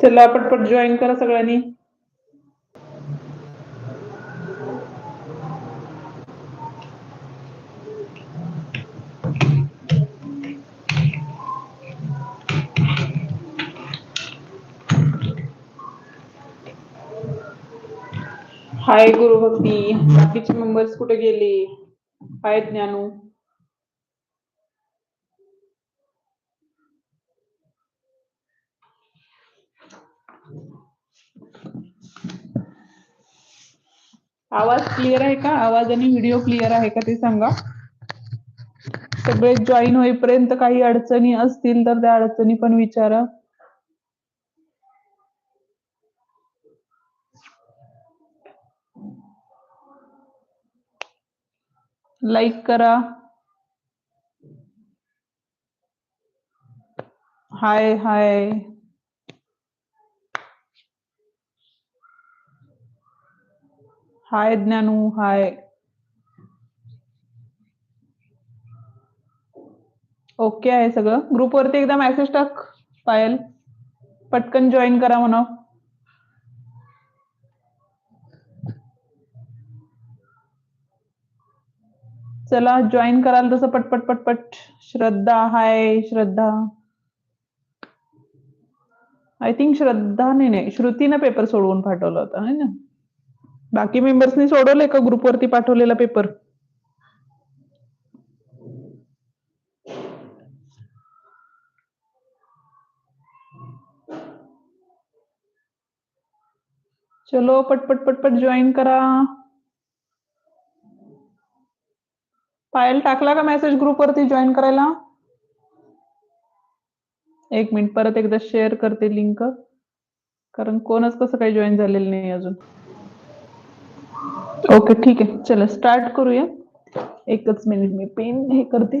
चला पटपट जॉईन करा सगळ्यांनी. हाय गुरुभक्ती बाकीचे मेंबर्स कुठे गेले? हाय ज्ञानू. आवाज क्लिअर आहे का? आवाज आणि व्हिडिओ क्लिअर आहे का ते सांगा. सगळे जॉईन होईपर्यंत काही अडचणी असतील तर त्या अडचणी पण विचारा. लाईक करा. हाय हाय. हाय ज्ञानू हाय. ओके आहे सगळं. ग्रुपवरती एकदा मेसेज टाक पायल. पटकन जॉईन करा म्हणा. चला जॉईन कराल तसं पटपट पटपट श्रद्धा हाय श्रद्धा. आय थिंक श्रद्धा नाही नाही श्रुतीनं पेपर सोडवून पाठवला होता है ना? बाकी मेंबर्सनी सोडवलंय का ग्रुपवरती पाठवलेला पेपर चलो पटपट पटपट जॉईन करा. पायल टाकला का मेसेज ग्रुपवरती जॉईन करायला? एक मिनिट परत एकदा शेअर करते लिंक कारण कोणच कसं काही जॉईन झालेलं नाही अजून. ओके ठीक आहे. चला स्टार्ट करूया. एकच मिनिट मी पेन हे करते.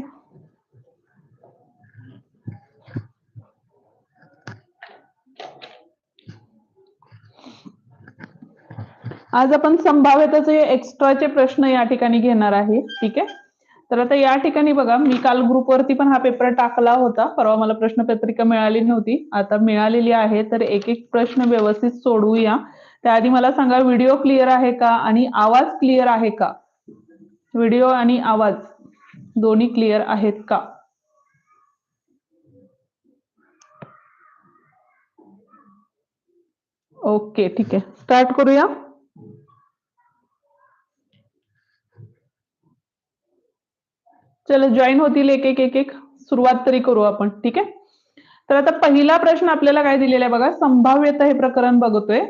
आज आपण संभाव्यताचे एक्स्ट्राचे प्रश्न या ठिकाणी घेणार आहे. ठीक आहे? तर आता या ठिकाणी बघा मी काल ग्रुपवरती पण हा पेपर टाकला होता. परवा मला प्रश्नपत्रिका मिळाली नव्हती. आता मिळालेली आहे. तर एक एक प्रश्न व्यवस्थित सोडवूया. त्याआधी मला सांगा व्हिडिओ क्लिअर आहे का आणि आवाज क्लिअर आहे का? व्हिडिओ आणि आवाज दोन्ही क्लिअर आहेत का? ओके ठीक आहे. स्टार्ट करूया. चला जॉईन होतील एक एक एक एक. सुरुवात तरी करू आपण ठीक आहे? तर आता पहिला प्रश्न आपल्याला काय दिलेला आहे बघा संभाव्यता हे प्रकरण बघतोय.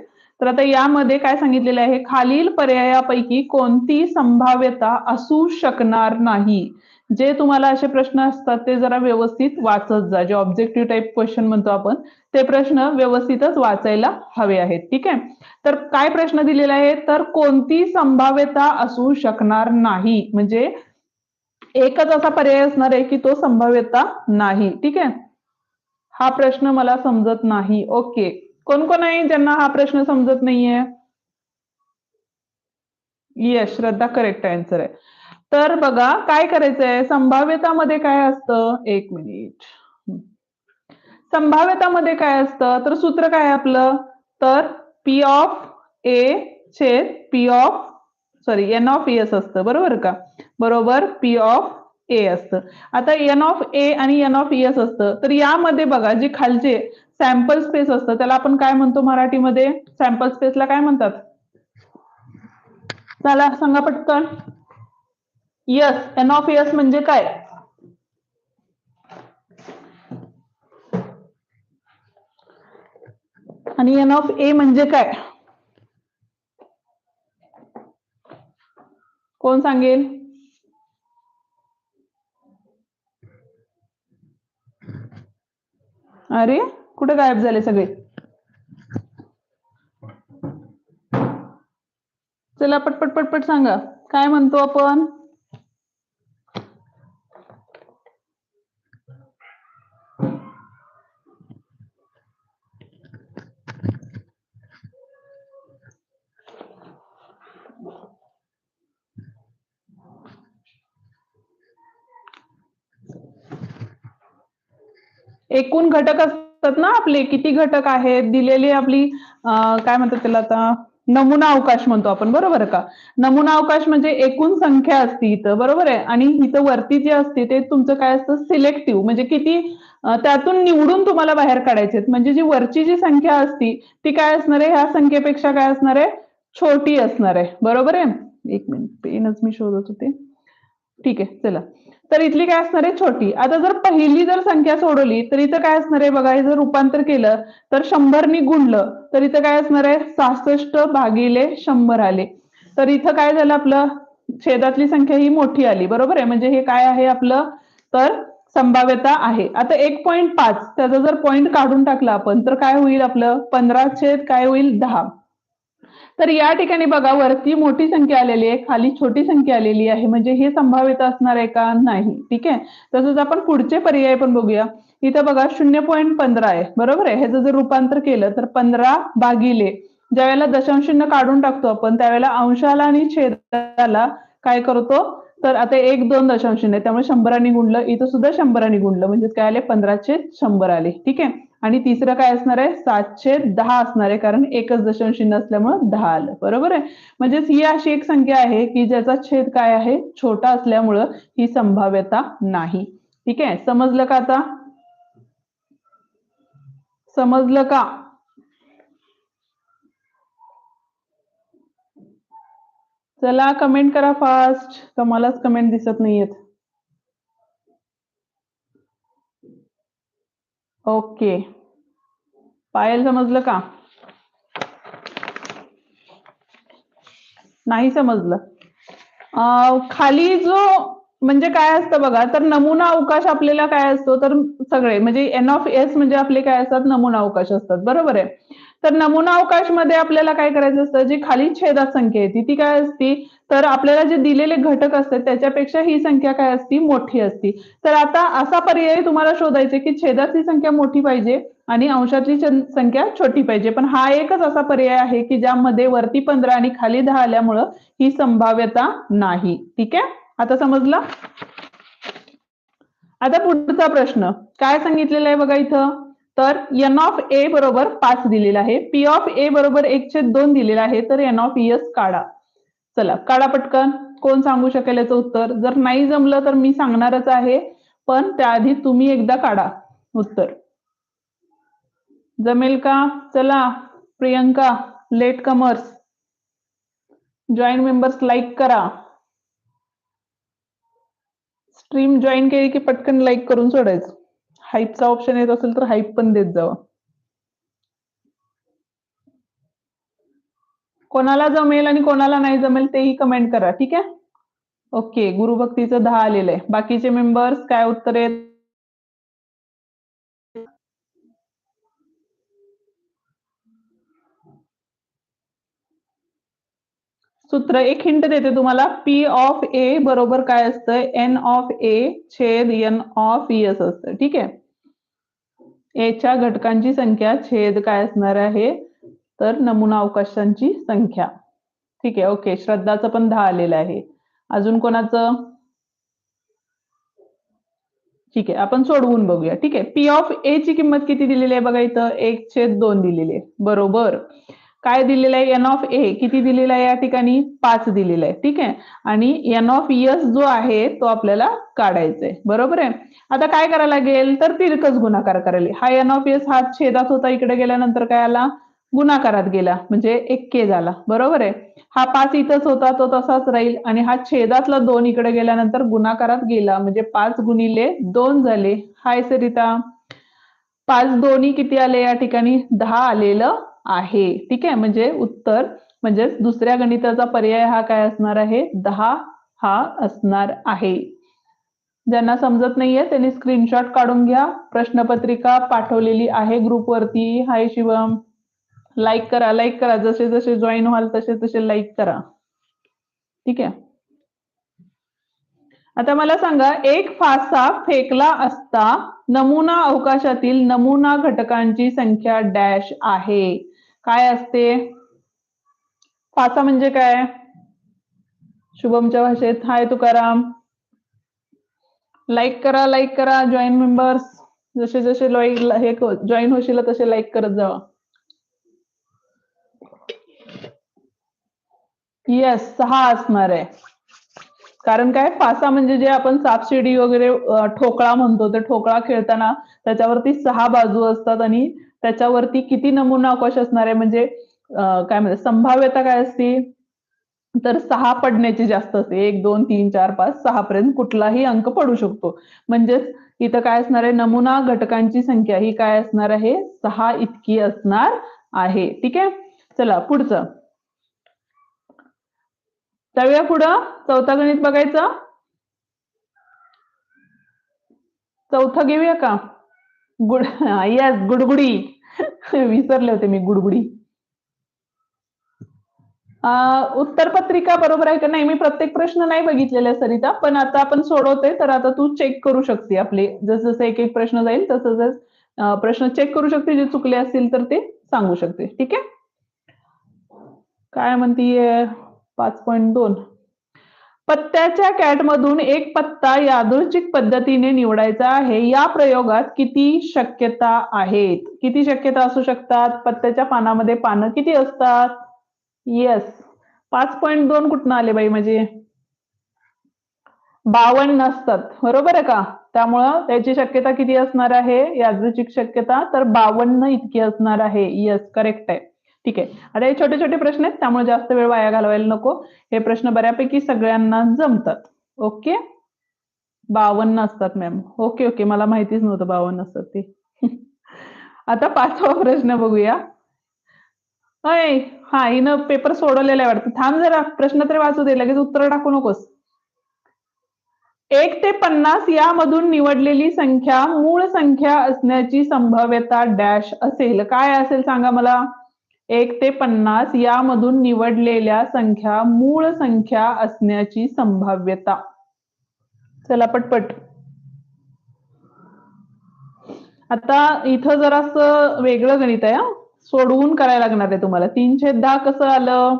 तर आता यामध्ये काय सांगितलेलं आहे? खालील पर्यायापैकी कोणती संभाव्यता असू शकणार नाही? जे तुम्हाला असे प्रश्न असतात ते जरा व्यवस्थित वाचत जा. जे ऑब्जेक्टिव्ह टाईप क्वेश्चन म्हणतो आपण ते प्रश्न व्यवस्थितच वाचायला हवे आहेत ठीक आहे? तर काय प्रश्न दिलेला आहे? तर कोणती संभाव्यता असू शकणार नाही? म्हणजे एकच असा पर्याय असणार आहे की तो संभाव्यता नाही. ठीक आहे? हा प्रश्न मला समजत नाही. ओके. कोण कोण आहे ज्यांना हा प्रश्न समजत नाहीये? येस श्रद्धा करेक्ट आन्सर आहे. तर बघा काय करायचंय? संभाव्यतामध्ये काय असतं? एक मिनिट संभाव्यतामध्ये काय असतं? तर सूत्र काय आपलं? तर पी ऑफ ए छेद P of sorry N of S असतं बरोबर का? बरोबर पी ऑफ ए असतं. आता एन ऑफ ए आणि एन ऑफ एस असतं. तर यामध्ये बघा जे खालचे सॅम्पल स्पेस असतं त्याला आपण काय म्हणतो मराठीमध्ये? सॅम्पल स्पेसला काय म्हणतात? चला सांगा पटकन. यस एन ऑफ एस म्हणजे काय? आणि एन ऑफ ए म्हणजे काय? कोण सांगेल? अरे कुठे गायब झाले सगळे? चला पटपट पटपट सांगा. काय म्हणतो आपण? एकूण घटक असतात ना आपले? किती घटक आहेत? दिलेली आपली काय म्हणतात त्याला आता? नमुना अवकाश म्हणतो आपण बरोबर का? नमुना अवकाश म्हणजे एकूण संख्या असते इथं बरोबर आहे? आणि इथं वरती जे असते ते तुमचं काय असतं? सिलेक्टिव्ह म्हणजे किती त्यातून निवडून तुम्हाला बाहेर काढायचे म्हणजे जी वरची जी संख्या असती ती काय असणार आहे? ह्या संख्येपेक्षा काय असणार आहे? छोटी असणार आहे. बरोबर आहे? एक मिनिट पेनच मी शोधत होते. ठीक आहे चला. तर इथली काय असणार आहे? छोटी. आता जर पहिली जर संख्या सोडवली तर इथं काय असणार आहे बघा? जर रूपांतर केलं तर शंभरनी गुणलं तर इथं काय असणार आहे? सहासष्ट भागिले शंभर आले. तर इथं काय झालं आपलं? छेदातली संख्या ही मोठी आली बरोबर आहे? म्हणजे हे काय आहे आपलं? तर संभाव्यता आहे. आता एक पॉईंट पाच त्याचा जर पॉईंट काढून टाकला आपण तर काय होईल आपलं? पंधरा छेद काय होईल? दहा. तर या ठिकाणी बघा वरती मोठी संख्या आलेली आहे खाली छोटी संख्या आलेली आहे. म्हणजे हे संभाव्यता असणार आहे का? नाही. ठीक आहे? तसंच आपण पुढचे पर्याय पण बघूया. इथं बघा शून्य पॉईंट पंधरा आहे. बरोबर आहे? ह्याचं जर रूपांतर केलं तर पंधरा भागिले ज्या वेळेला काढून टाकतो आपण त्यावेळेला अंशाला आणि छेदाला काय करतो? तर आता एक दोन दशांश आहे. त्यामुळे शंभरांनी गुणलं. इथं सुद्धा शंभराने गुणलं. म्हणजे काय आले? पंधराशे शंभर आले. ठीक आहे? आणि तिसरं काय असणार आहे? सातशे दहा असणार आहे कारण एकच दशांश चिन्ह असल्यामुळे दहा आलं. बरोबर आहे? म्हणजेच ही अशी एक संख्या आहे की ज्याचा छेद काय आहे? छोटा असल्यामुळं ही संभाव्यता नाही. ठीक आहे? समजलं का आता? समजलं का? चला कमेंट करा फास्ट का मलाच कमेंट दिसत नाहीयेत? ओके पायल समजलं का? नाही समजलं. खाली जो म्हणजे काय असतं बघा तर नमुना अवकाश आपल्याला काय असतो? तर सगळे म्हणजे एन ऑफ एस म्हणजे आपले काय असतात? नमुना अवकाश असतात. बरोबर आहे? तर नमुना अवकाशमध्ये आपल्याला काय करायचं असतं? जी खाली छेदात संख्या येते ती काय असती? तर आपल्याला जे दिलेले घटक असतात त्याच्यापेक्षा ही संख्या काय असती? मोठी असती. तर आता असा पर्याय तुम्हाला शोधायचे की छेदातली संख्या मोठी पाहिजे आणि अंशातली संख्या छोटी पाहिजे. पण हा एकच असा पर्याय आहे की ज्यामध्ये वरती पंधरा आणि खाली दहा आल्यामुळं ही संभाव्यता नाही. ठीक आहे? आता समजलं? आता पुढचा प्रश्न. काय सांगितलेलं आहे बघा इथं? तर एन ऑफ ए बरोबर पाच दिलेला आहे. पी ऑफ ए बरोबर एक छेद दोन दिलेला आहे. तर एन ऑफ एस काढा. चला काढा पटकन. कोण सांगू शकेल याचं उत्तर? जर नाही जमलं तर मी सांगणारच आहे. पण त्याआधी तुम्ही एकदा काढा उत्तर. जमेल का? चला Priyanka late comers join members like करा. स्ट्रीम जॉईन केली की पटकन लाईक करून सोडायचं. हाईपचा ऑप्शन येत असेल तर हाईप पण देत जावा. कोणाला जमेल आणि कोणाला नाही जमेल तेही कमेंट करा ठीक आहे? ओके गुरुभक्तीचं दहा आलेलं आहे. बाकीचे मेंबर्स काय उत्तर आहेत? सूत्र एक हिंट देते तुम्हाला. पी ऑफ ए बरोबर काय असतं? एन ऑफ ए छेद एन ऑफ एस असतं. ठीक आहे? एच्या घटकांची संख्या छेद काय असणार आहे? तर नमुना अवकाशांची संख्या. ठीक आहे? ओके श्रद्धाचं पण दहा आलेलं आहे. अजून कोणाचं? ठीक आहे. आपण सोडवून बघूया. ठीक आहे? पी ऑफ ए ची किंमत किती दिलेली आहे बघा इथं? एक छेद दोन दिलेली आहे. बरोबर. काय दिलेलं आहे? एन ऑफ ए किती दिलेला आहे या ठिकाणी? पाच दिलेलं आहे. ठीक आहे? आणि एन ऑफ एस जो आहे तो आपल्याला काढायचा आहे बरोबर आहे? आता काय करायला लागेल? तर तिरकस गुणाकार करायला हा एन ऑफ एस हा छेदात होता. इकडे गेल्यानंतर काय आला? गुणाकारात गेला. म्हणजे एक्के झाला. बरोबर आहे? हा पाच इथंच होता तो तसाच राहील. आणि हा छेदातला दोन इकडे गेल्यानंतर गुणाकारात गेला. म्हणजे पाच गुणिले दोन झाले. हाय सरिता. पाच दोन्ही किती आले या ठिकाणी? दहा आलेलं आहे. ठीक आहे? म्हणजे उत्तर म्हणजे दुसऱ्या गणिताचा पर्याय हा काय असणार आहे? दहा हा असणार आहे. ज्यांना समजत नाहीये त्यांनी स्क्रीनशॉट काढून घ्या. प्रश्नपत्रिका पाठवलेली आहे ग्रुपवरती. हाय शिवम. लाईक करा लाईक करा. जसे जसे जॉईन व्हाल तसे तसे लाईक करा. ठीक आहे? आता मला सांगा एक फासा फेकला असता नमुना अवकाशातील नमुना घटकांची संख्या डॅश आहे. काय असते? फासा म्हणजे काय? शुभमच्या भाषेत हाय तुकाराम. लाईक करा लाईक करा जॉईन मेंबर्स जसे जसे हे जॉईन होशील तसे लाईक करत जावा. येस सहा असणार आहे. कारण काय? फासा म्हणजे जे आपण सापशिडी वगैरे ठोकळा म्हणतो ते ठोकळा खेळताना त्याच्यावरती सहा बाजू असतात आणि त्याच्यावरती किती नमुना अवकाश असणार आहे? म्हणजे काय म्हणतात संभाव्यता काय असते? तर सहा पडण्याची जास्त असते. एक दोन तीन चार पाच सहा पर्यंत कुठलाही अंक पडू शकतो. म्हणजेच इथं काय असणार आहे? नमुना घटकांची संख्या ही काय असणार आहे? सहा इतकी असणार आहे. ठीक आहे? चला पुढचं. जाऊया पुढं. चौथा गणित बघायचं? चौथं घेऊया का? गुड येस गुडगुडी. विसरले होते मी गुडगुडी. उत्तर पत्रिका बरोबर आहे का? नाही मी प्रत्येक प्रश्न नाही बघितलेला सरिता पण आता आपण सोडवतोय तर आता तू चेक करू शकते आपले. जसजसे जसं एक एक प्रश्न जाईल तसं जसं प्रश्न चेक करू शकते जे चुकले असतील तर ते सांगू शकते. ठीक आहे? काय म्हणतीये? पाच पॉईंट दोन. पत्त्याच्या कॅटमधून एक पत्ता यादृच्छिक पद्धतीने निवडायचा आहे. या प्रयोगात किती शक्यता आहेत? किती शक्यता असू शकतात? पत्त्याच्या पानामध्ये पानं किती असतात? येस पाच पॉईंट दोन कुठनं आले बाई म्हणजे बावन्न असतात. बरोबर आहे का? त्यामुळं त्याची शक्यता किती असणार आहे? यादृच्छिक शक्यता तर बावन्न इतकी असणार आहे. येस करेक्ट आहे. ठीक आहे. आता हे छोटे छोटे प्रश्न आहेत त्यामुळे जास्त वेळ वाया घालवायला नको. हे प्रश्न बऱ्यापैकी सगळ्यांना जमतात. ओके? बावन्न असतात मॅम ओके ओके. मला माहितीच नव्हतं बावन्न असतात ते. आता पाचवा प्रश्न बघूया. अय हा हिनं पेपर सोडवलेला आहे वाटतं. थांब जरा प्रश्न तरी वाचू दे लगेच उत्तर टाकू नकोस. एक ते पन्नास यामधून निवडलेली संख्या मूळ संख्या असण्याची संभाव्यता डॅश असेल. काय असेल सांगा मला? एक ते पन्नास यामधून निवडलेल्या संख्या मूळ संख्या असण्याची संभाव्यता. चला पटपट. आता इथं जरासं वेगळं गणित आहे सोडवून करायला लागणार आहे तुम्हाला. तीनशे दहा कसं आलं?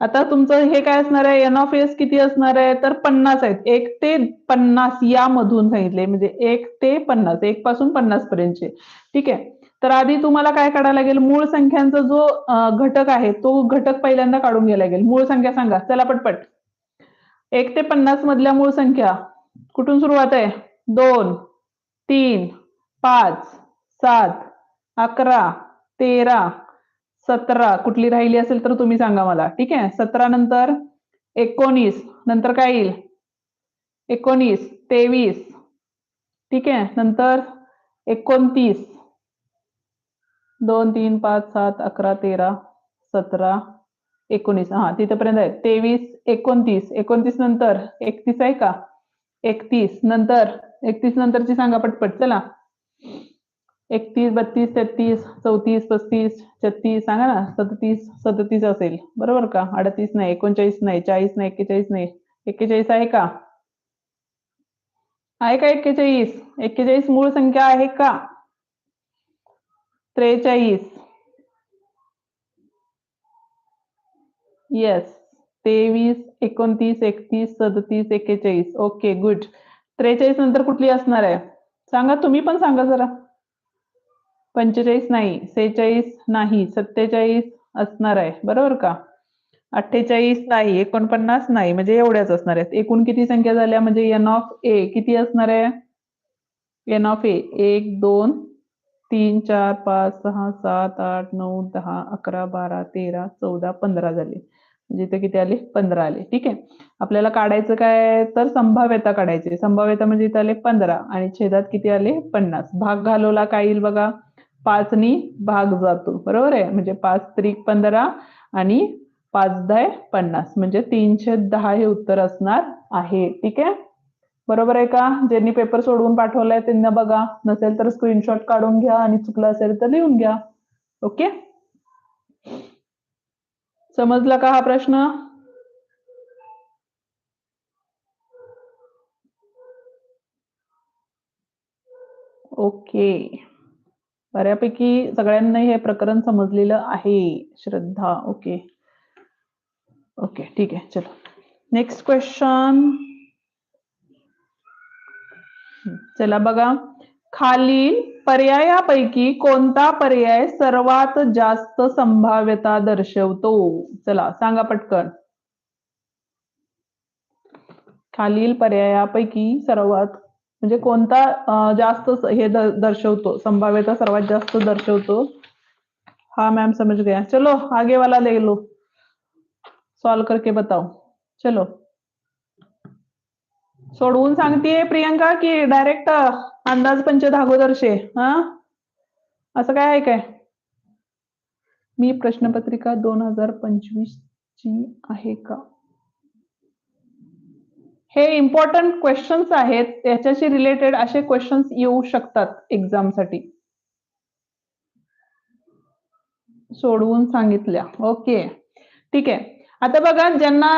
आता तुमचं हे काय असणार आहे? एन ऑफ एस किती असणार आहे? तर पन्नास आहेत. एक ते पन्नास यामधून सांगितले म्हणजे एक ते पन्नास. एक पासून पन्नास पर्यंतचे. ठीक आहे. तर आधी तुम्हाला काय काढायला लागेल? मूळ संख्यांचा जो घटक आहे तो घटक पहिल्यांदा काढून घ्यायला लागेल. मूळ संख्या सांगा. चला पटपट. एक ते पन्नास मधल्या मूळ संख्या. कुठून सुरुवात आहे? दोन तीन पाच सात अकरा तेरा सतरा. कुठली राहिली असेल तर तुम्ही सांगा मला. ठीक आहे? सतरा नंतर एकोणीस. नंतर काय येईल? एकोणीस. तेवीस. ठीक आहे? नंतर एकोणतीस. दोन तीन पाच सात अकरा तेरा सतरा एकोणीस. हा तिथपर्यंत आहे. तेवीस एकोणतीस. एकोणतीस नंतर एकतीस आहे का? एकतीस नंतर एकतीस नंतरची सांगा पटपट. चला. एकतीस बत्तीस तेहतीस चौतीस पस्तीस छत्तीस. सांगा ना सदतीस सदतीस असेल. बरोबर का? अडतीस नाही एकोणचाळीस नाही चाळीस नाही एक्केचाळीस नाही. एक्केचाळीस आहे का? आहे का एक्केचाळीस? एक्केचाळीस मूळ संख्या आहे का? त्रेचाळीस. येस तेवीस एकोणतीस एकतीस सदतीस एक्केचाळीस. ओके गुड त्रेचाळीस नंतर कुठली असणार आहे? सांगा तुम्ही पण सांगा जरा. पंचेचाळीस नाही सेहेचाळीस नाही सत्तेचाळीस असणार आहे. बरोबर का? अठ्ठेचाळीस नाही एकोणपन्नास नाही म्हणजे एवढ्याच असणार आहेत. एकूण किती संख्या झाल्या? म्हणजे एन ऑफ ए किती असणार आहे? एन ऑफ ए एक दोन तीन चार पाच सहा सात आठ नऊ दहा अकरा बारा तेरा चौदा पंधरा झाले. म्हणजे इथे किती आले? पंधरा आले. ठीक आहे? आपल्याला काढायचं काय? तर संभाव्यता काढायची. संभाव्यता म्हणजे इथे आले पंधरा आणि छेदात किती आले? पन्नास. भाग घालवला काय येईल बघा? पाचनी भाग जातो. बरोबर आहे? म्हणजे पाच त्रिक पंधरा आणि पाच दहा पन्नास. म्हणजे तीनशे दहा हे उत्तर असणार आहे. ठीक आहे? बरोबर आहे का? ज्यांनी पेपर सोडवून पाठवलाय त्यांना बघा. नसेल तर स्क्रीनशॉट काढून घ्या आणि चुकलं असेल तर लिहून घ्या. ओके समजला का हा प्रश्न? ओके बऱ्यापैकी सगळ्यांना हे प्रकरण समजलेलं आहे. श्रद्धा. ओके ओके ठीक आहे. चलो. नेक्स्ट क्वेश्चन चला बघा. खालील पर्यायापैकी कोणता पर्याय सर्वात जास्त संभाव्यता दर्शवतो? चला सांगा पटकन. खालील पर्यायापैकी सर्वात म्हणजे कोणता जास्त हे दर्शवतो संभाव्यता सर्वात जास्त दर्शवतो? हाँ मैम समझ गया. चलो आगे वाला ले. लो सॉल्व करके बताओ. चलो. सोडवून सांगतेय प्रियंका की डायरेक्ट अंदाज पंच धागोदर्शे हा? असं काय आहे काय? मी प्रश्नपत्रिका दोन हजार पंचवीस ची आहे का? हे इम्पॉर्टंट क्वेश्चन्स आहेत त्याच्याशी रिलेटेड असे क्वेश्चन्स येऊ शकतात एक्झामसाठी. सोडवून सांगितल्या. ओके ठीक आहे. आता बघा ज्यांना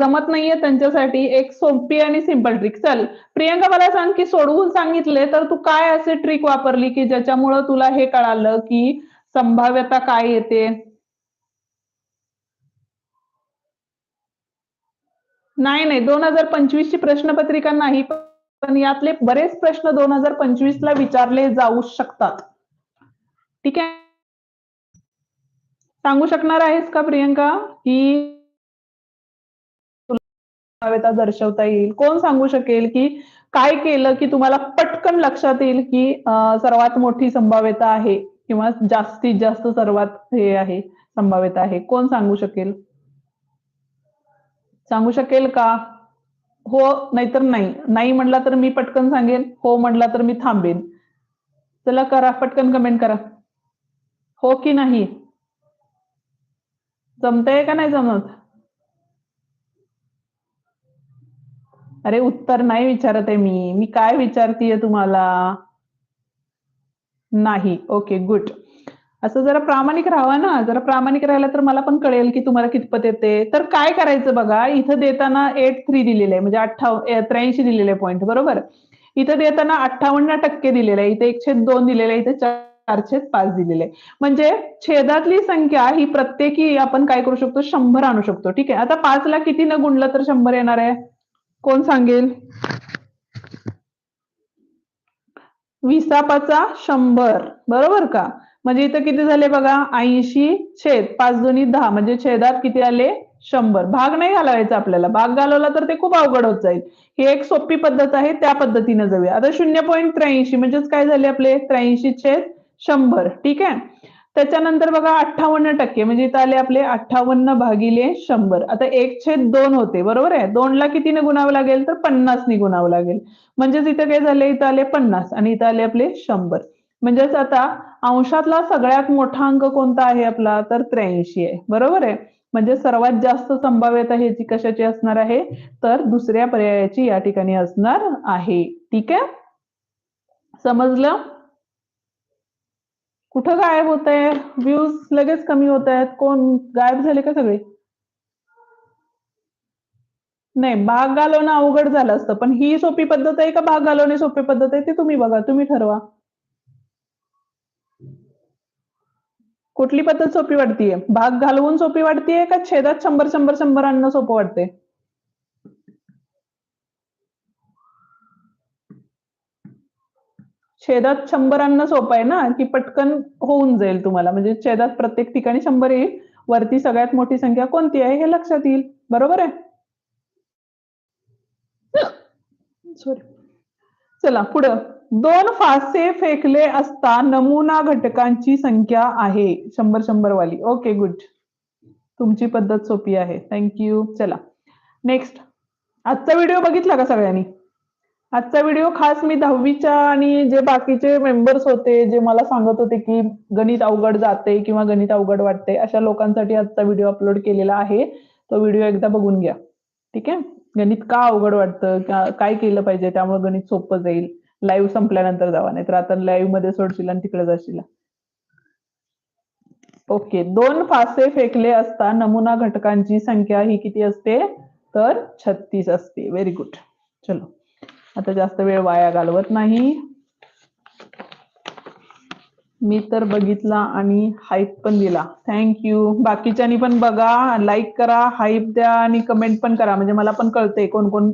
जमत नाहीये त्यांच्यासाठी एक सोपी आणि सिंपल ट्रिक चल प्रियंका मला सांग की सोडवून सांगितले तर तू काय असे ट्रिक वापरली की ज्याच्यामुळं तुला हे कळालं की संभाव्यता काय येते? नाही नाही दोन हजार पंचवीस ची प्रश्नपत्रिका नाही पण यातले बरेच प्रश्न दोन हजार पंचवीस ला विचारले जाऊ शकतात. ठीक आहे? सांगू शकणार आहेस का प्रियंका की संभाव्यता दर्शवता येईल? कोण सांगू शकेल की काय केलं की तुम्हाला पटकन लक्षात येईल की सर्वात मोठी संभाव्यता आहे किंवा जास्तीत जास्त सर्वात हे आहे संभाव्यता आहे? कोण सांगू शकेल? सांगू शकेल का? हो नाहीतर नाही. नाही म्हटला तर मी पटकन सांगेन हो म्हटला तर मी थांबेन. चला करा पटकन कमेंट करा. हो की नाही? जमतंय का नाही जमत? अरे उत्तर नाही विचारत आहे मी. मी काय विचारतीये तुम्हाला? नाही. ओके गुड असं जरा प्रामाणिक राहावा ना. जरा प्रामाणिक राहिला तर मला पण कळेल की तुम्हाला कितपत येते. तर काय करायचं बघा? इथं देताना एट थ्री दिलेलं आहे. म्हणजे अठ्ठाव त्र्याऐंशी दिलेले पॉईंट बरोबर? इथं देताना अठ्ठावन्न टक्के दिलेलं आहे. इथे एकशे दोन दिलेलं आहे. इथे चारशे पाच दिलेले म्हणजे छेदातली संख्या ही प्रत्येकी आपण काय करू शकतो? शंभर आणू शकतो. ठीक आहे? आता पाचला किती न गुणलं तर शंभर येणार आहे? कोण सांगेल? विसापाचा शंभर. बरोबर का? म्हणजे इथं किती झाले बघा? ऐंशी छेद पाच दोन्ही दहा. म्हणजे छेदात किती आले? शंभर. भाग नाही घालवायचा आपल्याला. भाग घालवला तर ते खूप अवघड होत जाईल. ही एक सोपी पद्धत आहे. त्या पद्धतीने जाऊया. आता शून्य पॉईंट त्र्याऐंशी. म्हणजेच काय झाले आपले? त्र्याऐंशी छेद शंभर. ठीक आहे? त्याच्यानंतर बघा अठ्ठावन्न टक्के म्हणजे इथं आले आपले अठ्ठावन्न भागिले शंभर. आता एक छेद दोन होते बरोबर आहे? दोनला कितीने गुणावं लागेल तर पन्नासने गुणावं लागेल. म्हणजेच इथं काय झाले इथं आले पन्नास आणि इथं आले आपले शंभर. म्हणजेच आता अंशातला सगळ्यात मोठा अंक कोणता आहे आपला? तर त्र्याऐंशी आहे बरोबर आहे? म्हणजे सर्वात जास्त संभाव्यता ह्याची कशाची असणार आहे? तर दुसऱ्या पर्यायाची या ठिकाणी असणार आहे. ठीक आहे? समजलं? कुठं गायब होत आहे व्ह्यूज लगेच कमी होत आहेत कोण गायब झाले का सगळे? नाही भाग घालवणं अवघड झालं असतं. पण ही सोपी पद्धत आहे का भाग घालवणे सोपी पद्धत आहे ते तुम्ही बघा तुम्ही ठरवा. कुठली पद्धत सोपी वाटतीये? भाग घालवून सोपी वाटतीये का छेदात शंभर शंभर शंभर आणणं सोपं वाटते छेदात शंभर आणणं सोपं आहे ना की पटकन होऊन जाईल तुम्हाला. म्हणजे छेदात प्रत्येक ठिकाणी शंभर येईल वरती सगळ्यात मोठी संख्या कोणती आहे हे लक्षात येईल. बरोबर आहे? सॉरी चला पुढं. दोन फासे फेकले असता नमुना घटकांची संख्या आहे. शंभर शंभर वाली ओके गुड तुमची पद्धत सोपी आहे. थँक्यू चला. नेक्स्ट आजचा व्हिडिओ बघितला का सगळ्यांनी? आजचा व्हिडिओ खास मी दहावीच्या आणि जे बाकीचे मेंबर्स होते जे मला सांगत होते की गणित अवघड जाते किंवा गणित अवघड वाटते अशा लोकांसाठी आजचा व्हिडिओ अपलोड केलेला आहे. तो व्हिडिओ एकदा बघून घ्या. ठीक आहे? गणित का अवघड वाटतं? काय केलं पाहिजे? त्यामुळे गणित सोपं जाईल. लाईव्ह संपल्यानंतर जावा नाही तर आता लाईव्हमध्ये सोडशील आणि तिकडे जाशील. ओके. दोन फासे फेकले असता नमुना घटकांची संख्या ही किती असते? तर छत्तीस असते. व्हेरी गुड चलो. आता जास्त वेळ वाया घालवत नाही. मी तर बघितला आणि हाईप पण दिला. थँक्यू बाकीच्यांनी पण बघा लाईक करा हाईप द्या आणि कमेंट पण करा. म्हणजे मला पण कळतंय कोण कोण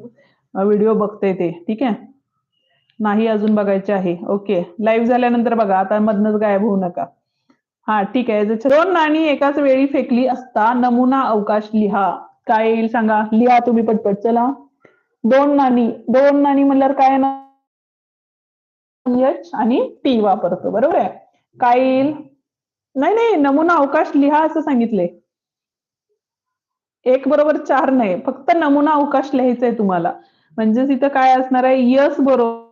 व्हिडिओ बघते ते. ठीक आहे? नाही अजून बघायचे आहे. ओके लाईव्ह झाल्यानंतर बघा. आता मधनच गायब होऊ नका. हा ठीक आहे. जर दोन नाणी एकाच वेळी फेकली असता नमुना अवकाश लिहा. काय येईल सांगा? लिहा तुम्ही पटपट. चला. दोन नाणी दोन नाणी म्हणल्यावर काय ना एच आणि टी वापरतो बरोबर आहे? काय येईल नाही नाही नमुना अवकाश लिहा असं सांगितलंय. एक बरोबर चार नाही फक्त नमुना अवकाश लिहायचंय तुम्हाला. म्हणजेच इथं काय असणार आहे? यस बरोबर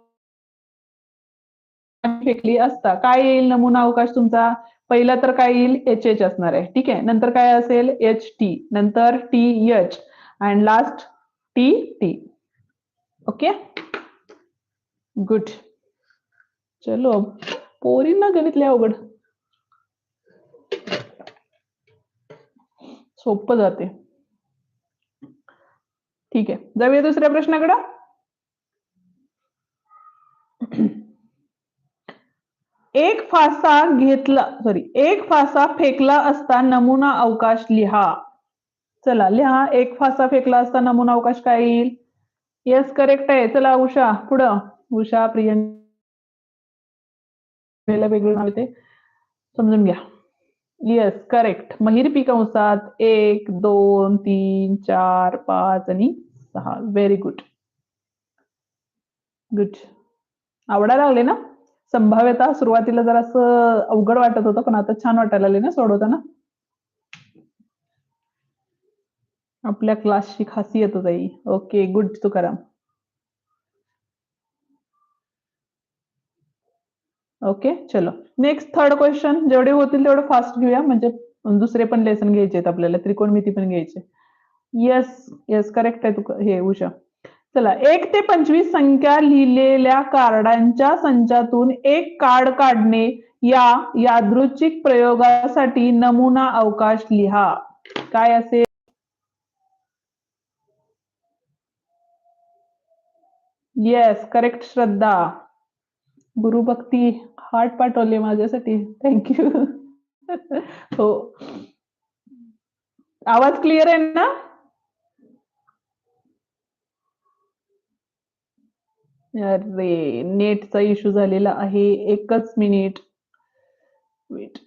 फेकली असता. काय येईल नमुना अवकाश तुमचा? पहिला तर काय येईल? एच एच असणार आहे. ठीक आहे? नंतर काय असेल? एच टी नंतर T H and last T T okay good चलो पोरींना लिहा अवघड. सोपं जाते. ठीक आहे. जाऊया दुसऱ्या प्रश्नाकडे. एक फासा घेतला सॉरी एक फासा फेकला असता नमुना अवकाश लिहा. चला लिहा एक फासा फेकला असता नमुना अवकाश काय येईल? येस करेक्ट आहे. चला उषा पुढं. उषा प्रियंका वेगळं नाव ते समजून घ्या. येस करेक्ट महिरपी कंसात एक दोन तीन चार पाच आणि सहा. व्हेरी गुड गुड आवडायला लागले ना? संभाव्यता सुरुवातीला जरा असं अवघड वाटत होतं पण आता छान वाटायला लागले ना सोडवताना? आपल्या क्लासची खासियत होता ओके गुड तुकाराम. ओके चलो. नेक्स्ट थर्ड क्वेश्चन जेवढे होतील तेवढे फास्ट घेऊया म्हणजे दुसरे पण लेसन घ्यायचे आहेत आपल्याला त्रिकोणमिती पण घ्यायचे. येस येस करेक्ट आहे तुका हे उषा. चला एक ते पंचवीस संख्या लिहिलेल्या कार्डांच्या संचातून एक कार्ड काढणे या यादृच्छिक प्रयोगासाठी नमुना अवकाश लिहा. काय असेल? येस करेक्ट श्रद्धा गुरुभक्ती हार्ट पाठवले माझ्यासाठी. थँक्यू हो. आवाज क्लिअर आहे ना? अरे नेटचा इश्यू झालेला आहे. एकच मिनिट वेट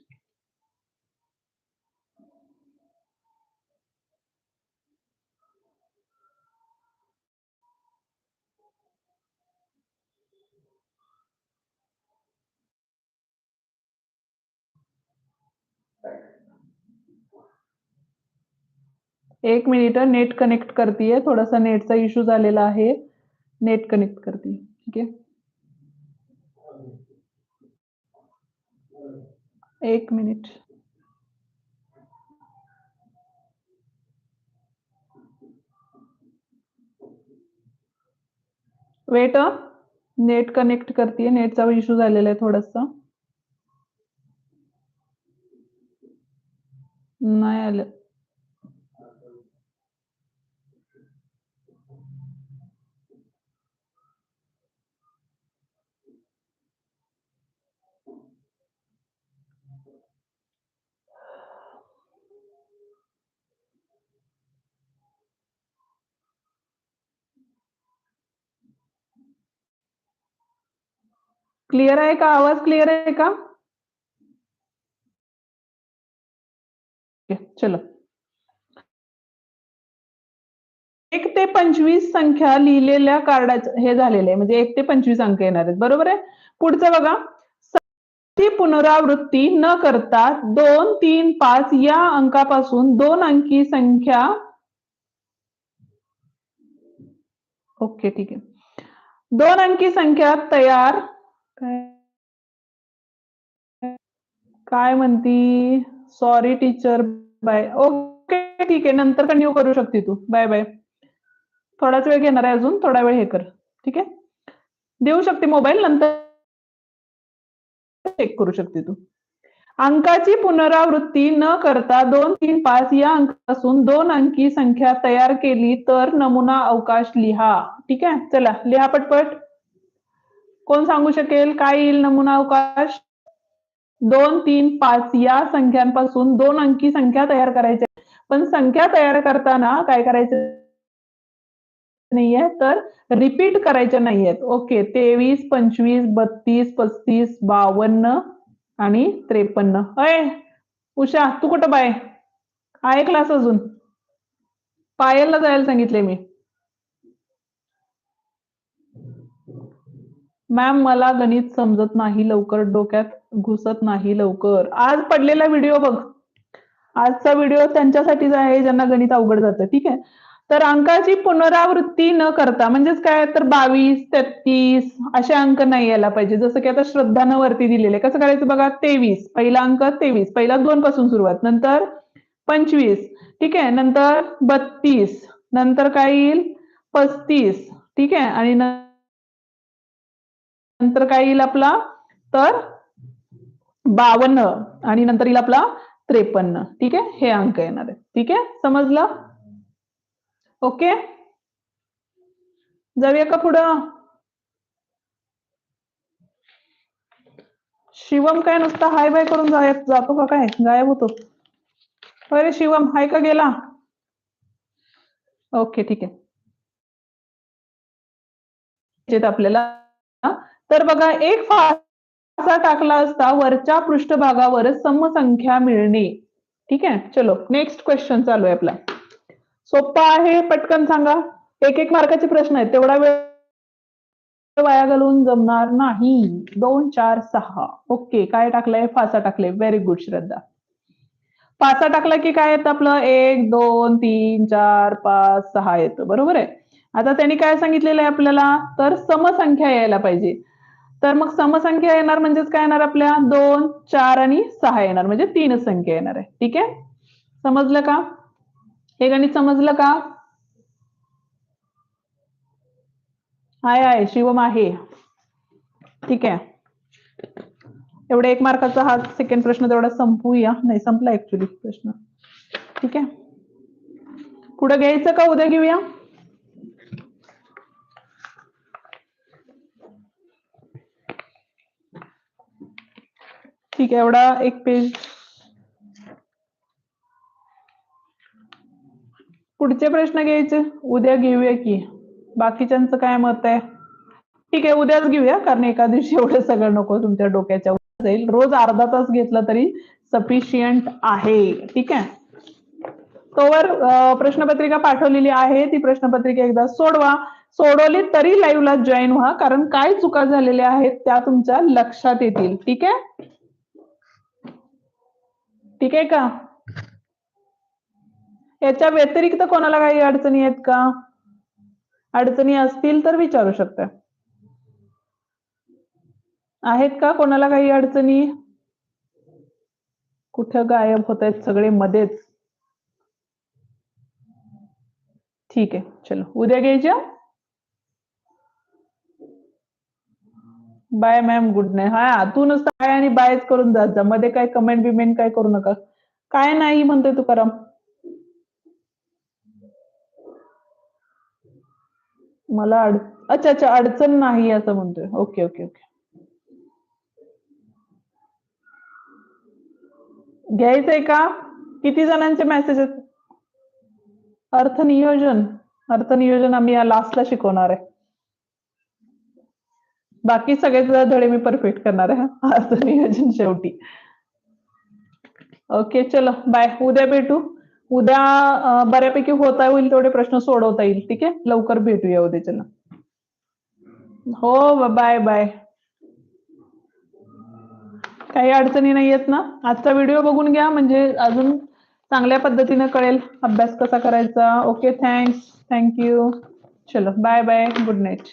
एक मिनिट नेट कनेक्ट करतीये. थोडासा नेटचा इश्यू झालेला आहे. नेट कनेक्ट करते. ठीक आहे? एक मिनिट वेट नेट कनेक्ट करते नेटचा इश्यू झालेला आहे थोडासा. नाही आलं. क्लिअर आहे का? आवाज़ क्लिअर आहे का? चलो. एक ते पंचवीस संख्या लिहिलेल्या कार्डाचं हे झालेलं म्हणजे एक ते पंचवीस अंक येणार आहेत. बरोबर आहे? पुढचं बघा. पुनरावृत्ती न करता दोन, तीन, पाच या अंकापासून दोन अंकी संख्या ओके ठीक आहे. दोन अंकी संख्या तयार काय काय म्हणती? सॉरी टीचर बाय ओके ठीक आहे. नंतर कंटिन्यू करू शकते तू. बाय बाय थोडाच वेळ घेणार आहे अजून. थोडा वेळ हे कर. ठीक आहे? देऊ शकते मोबाईल नंतर चेक करू शकते तू. अंकाची पुनरावृत्ती न करता दोन तीन पाच या अंकापासून दोन अंकी संख्या तयार केली तर नमुना अवकाश लिहा. ठीक आहे? चला लिहा पटपट. कोण सांगू शकेल? काय येईल नमुना अवकाश? दोन तीन पाच या संख्यांपासून दोन अंकी संख्या तयार करायच्या पण संख्या तयार करताना काय करायचं? नाहीये तर रिपीट करायच्या नाहीयेत. ओके तेवीस पंचवीस बत्तीस पस्तीस बावन्न आणि त्रेपन्न. अय उषा तू कुठं बाय? ऐकलास अजून. पायलला जायला सांगितले मी. मॅम मला गणित समजत नाही लवकर डोक्यात घुसत नाही लवकर. आज पडलेला व्हिडिओ बघ. आजचा व्हिडिओ त्यांच्यासाठीच आहे ज्यांना गणित अवघड जातं ठीक आहे? तर अंकाची पुनरावृत्ती न करता म्हणजेच काय? तर बावीस तेहतीस असे अंक नाही यायला पाहिजे. जसं की आता श्रद्धानं वरती दिलेले. कसं करायचं बघा? तेवीस. पहिला अंक तेवीस. पहिला दोन पासून सुरुवात. नंतर पंचवीस. ठीक आहे? नंतर बत्तीस. नंतर काय येईल? पस्तीस. ठीक आहे? आणि नंतर काय येईल आपला? तर बावन्न. आणि नंतर येईल आपला त्रेपन्न. ठीक आहे? हे अंक येणार आहे. ठीक आहे? समजलं? ओके? जाऊया का पुढं? शिवम काय नुसता हाय बाय करून जाय जातो का काय? गायब होतो. अरे शिवम हाय का गेला? ओके ठीक आहे. आपल्याला तर बघा एक फासा टाकला असता वरच्या पृष्ठभागावर समसंख्या मिळणे. ठीक आहे? चलो नेक्स्ट क्वेश्चन चालू आहे आपला. सोपा आहे पटकन सांगा. एक एक मार्काचे प्रश्न आहेत. तेवढा वेळ वाया घालून जमणार नाही. दोन चार सहा. ओके काय टाकलंय? फासा टाकले व्हेरी गुड श्रद्धा. फासा टाकला की काय येतं आपलं? एक दोन तीन चार पाच सहा येतं. बरोबर आहे? आता त्यांनी काय सांगितलेलं आहे आपल्याला? तर समसंख्या यायला पाहिजे. तर मग समसंख्या येणार म्हणजेच काय येणार आपल्या? दोन चार आणि सहा येणार. म्हणजे तीन संख्या येणार आहे. ठीक आहे? समजलं का? हे गणित समजलं का? आहे आहे शिवम आहे. ठीक आहे. एवढा एक मार्काचा हा सेकंड प्रश्न तेवढा संपूया. नाही संपला ऍक्च्युली प्रश्न. ठीक आहे? पुढे घ्यायचं का? उद्या घेऊया? ठीक आहे एवढा एक पेज पुढचे प्रश्न घ्यायचे. उद्या घेऊया की. बाकीच्यांचं काय मत आहे? ठीक आहे उद्याच घेऊया कारण एका दिवशी एवढं सगळं नको तुमच्या डोक्याच्या वर जाईल. रोज अर्धा तास घेतला तरी सफिशियंट आहे. ठीक आहे? तोवर प्रश्नपत्रिका पाठवलेली आहे. ती प्रश्नपत्रिका एकदा सोडवा. सोडवली तरी लाईव्हला जॉईन व्हा कारण काय चुका झालेल्या आहेत त्या तुमच्या लक्षात येतील. ठीक आहे? ठीक आहे का? याच्या व्यतिरिक्त कोणाला काही अडचणी आहेत का? अडचणी असतील तर विचारू शकता. आहेत का कोणाला काही अडचणी? कुठं गायब होत आहेत सगळे मध्येच? ठीक आहे चलो. उद्या घ्यायच्या? बाय मॅम गुड नाईट हा तू नुसतं काय आणि बायच करून जात जा. मध्ये काय कमेंट बिमेंट काय करू नका. काय नाही म्हणतोय तू करा मला अड अच्छा अच्छा अडचण नाही असं म्हणतोय. ओके ओके ओके घ्यायचंय का? किती जणांचे मेसेज आहेत? अर्थनियोजन. अर्थनियोजन आम्ही या लास्टला शिकवणार आहे. बाकी सगळेच धडे मी परफेक्ट करणार आहे. अर्थनियोजन शेवटी. ओके चलो बाय उद्या भेटू. उद्या बऱ्यापैकी होता होईल तेवढे प्रश्न सोडवता येईल ठीक आहे? लवकर भेटूया उद्या चला. हो बाय बाय काही अडचणी नाही आहेत ना? आजचा व्हिडिओ बघून घ्या म्हणजे अजून चांगल्या पद्धतीने कळेल अभ्यास कसा करायचा. ओके थँक्स थँक्यू चलो बाय बाय गुड नाईट